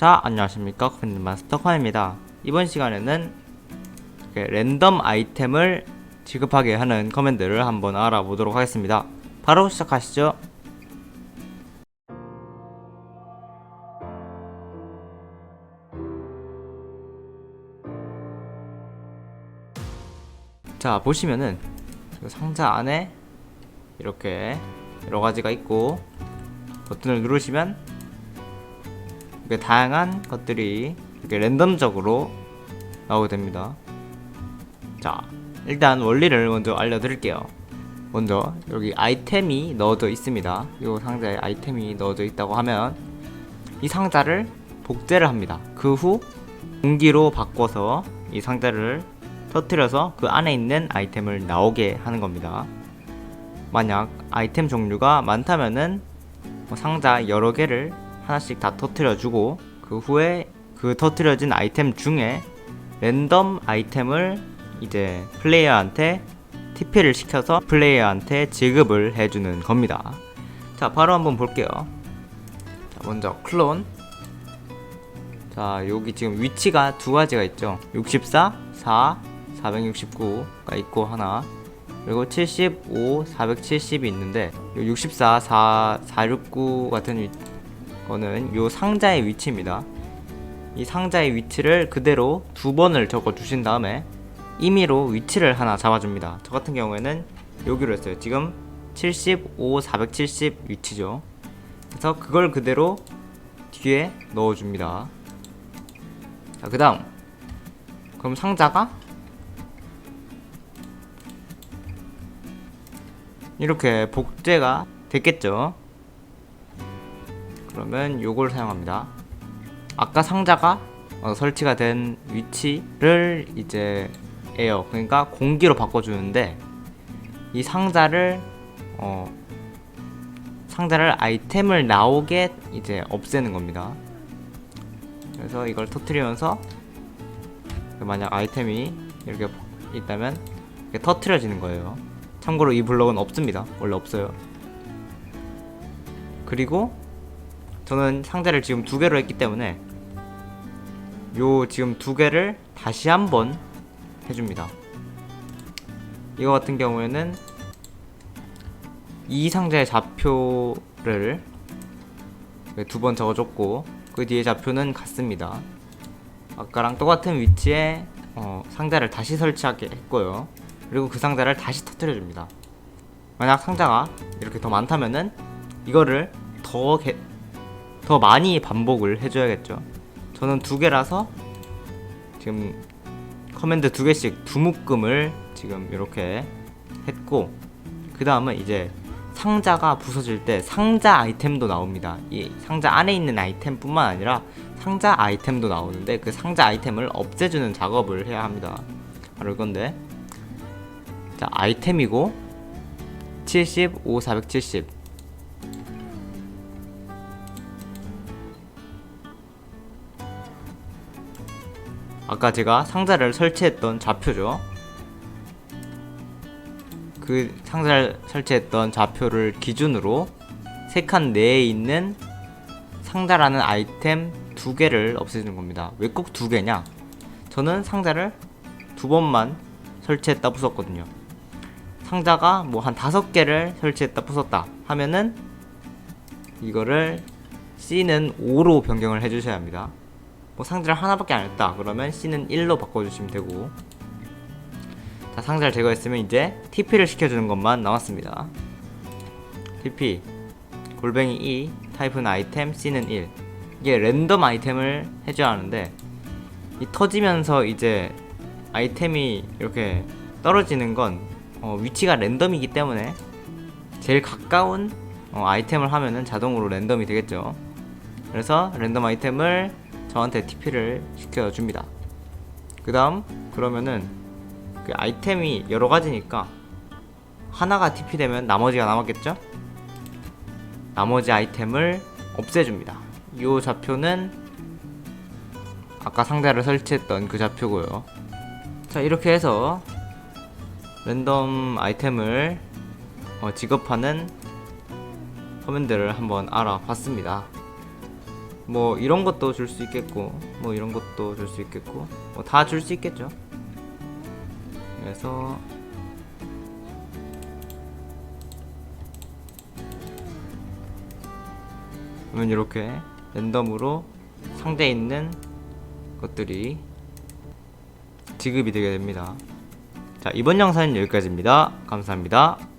자 안녕하십니까. 커피 마스터 칸입니다. 이번 시간에는 랜덤 아이템을 지급하게 하는 커맨드를 한번 알아보도록 하겠습니다. 바로 시작하시죠. 자 보시면은 그 상자 안에 이렇게 여러 가지가 있고 버튼을 누르시면 다양한 것들이 이렇게 랜덤적으로 나오게 됩니다. 자, 일단 원리를 먼저 알려드릴게요. 먼저 여기 아이템이 넣어져 있습니다. 이 상자에 아이템이 넣어져 있다고 하면 이 상자를 복제를 합니다. 그 후 공기로 바꿔서 이 상자를 터트려서 그 안에 있는 아이템을 나오게 하는 겁니다. 만약 아이템 종류가 많다면은 뭐 상자 여러 개를 하나씩 다 터트려주고 그 후에 그 터트려진 아이템 중에 랜덤 아이템을 이제 플레이어한테 TP를 시켜서 플레이어한테 지급을 해주는 겁니다. 자, 바로 한번 볼게요. 자, 먼저 클론. 자, 여기 지금 위치가 두 가지가 있죠. 64, 4, 469가 있고 하나. 그리고 75, 470이 있는데 64, 4, 469 같은 위, 거는 요 상자의 위치입니다. 이 상자의 위치를 그대로 두 번을 적어 주신 다음에 임의로 위치를 하나 잡아줍니다. 저 같은 경우에는 여기로 했어요. 지금 75, 470 위치죠. 그래서 그걸 그대로 뒤에 넣어줍니다. 자, 그 다음. 그럼 상자가 이렇게 복제가 됐겠죠. 그러면 요걸 사용합니다. 아까 상자가 어, 설치가 된 위치를 이제 에어 그러니까 공기로 바꿔주는데 이 상자를 어, 상자를 아이템을 나오게 이제 없애는 겁니다. 그래서 이걸 터트리면서 만약 아이템이 이렇게 있다면 이렇게 터트려지는 거예요. 참고로 이 블럭은 없습니다. 원래 없어요. 그리고 저는 상자를 지금 두 개로 했기 때문에 요 지금 두 개를 다시 한번 해줍니다. 이거 같은 경우에는 이 상자의 좌표를 두 번 적어줬고 그 뒤에 좌표는 같습니다. 아까랑 똑같은 위치에 어, 상자를 다시 설치하게 했고요. 그리고 그 상자를 다시 터뜨려 줍니다. 만약 상자가 이렇게 더 많다면은 이거를 더, 개, 더 많이 반복을 해줘야겠죠. 저는 두 개라서 지금 커맨드 두 개씩 두 묶음을 지금 이렇게 했고 그 다음은 이제 상자가 부서질 때 상자 아이템도 나옵니다. 이 상자 안에 있는 아이템 뿐만 아니라 상자 아이템도 나오는데 그 상자 아이템을 없애주는 작업을 해야 합니다. 바로 이건데 자 아이템이고 75, 470 아까 제가 상자를 설치했던 좌표죠. 그 상자를 설치했던 좌표를 기준으로 세 칸 내에 있는 상자라는 아이템 두 개를 없애주는 겁니다. 왜 꼭 두 개냐? 저는 상자를 두 번만 설치했다 부쉈거든요. 상자가 뭐 한 다섯 개를 설치했다 부쉈다 하면은 이거를 C는 5로 변경을 해주셔야 합니다. 뭐 상자를 하나밖에 안 했다. 그러면 C는 1로 바꿔주시면 되고. 자 상자를 제거했으면 이제 TP를 시켜주는 것만 남았습니다. TP 골뱅이 E 타입은 아이템 C는 1 이게 랜덤 아이템을 해줘야 하는데 이 터지면서 이제 아이템이 이렇게 떨어지는 건 어, 위치가 랜덤이기 때문에 제일 가까운 어, 아이템을 하면은 자동으로 랜덤이 되겠죠. 그래서 랜덤 아이템을 저한테 TP를 시켜줍니다. 그 다음 그러면은 그 아이템이 여러 가지니까 하나가 TP 되면 나머지가 남았겠죠? 나머지 아이템을 없애줍니다. 이 좌표는 아까 상자를 설치했던 그 좌표고요. 자 이렇게 해서 랜덤 아이템을 어, 지급하는 커맨드를 한번 알아봤습니다. 뭐 이런 것도 줄 수 있겠고 뭐 이런 것도 줄 수 있겠고 뭐 다 줄 수 있겠죠. 그래서 그러면 이렇게 랜덤으로 상대에 있는 것들이 지급이 되게 됩니다. 자 이번 영상은 여기까지입니다. 감사합니다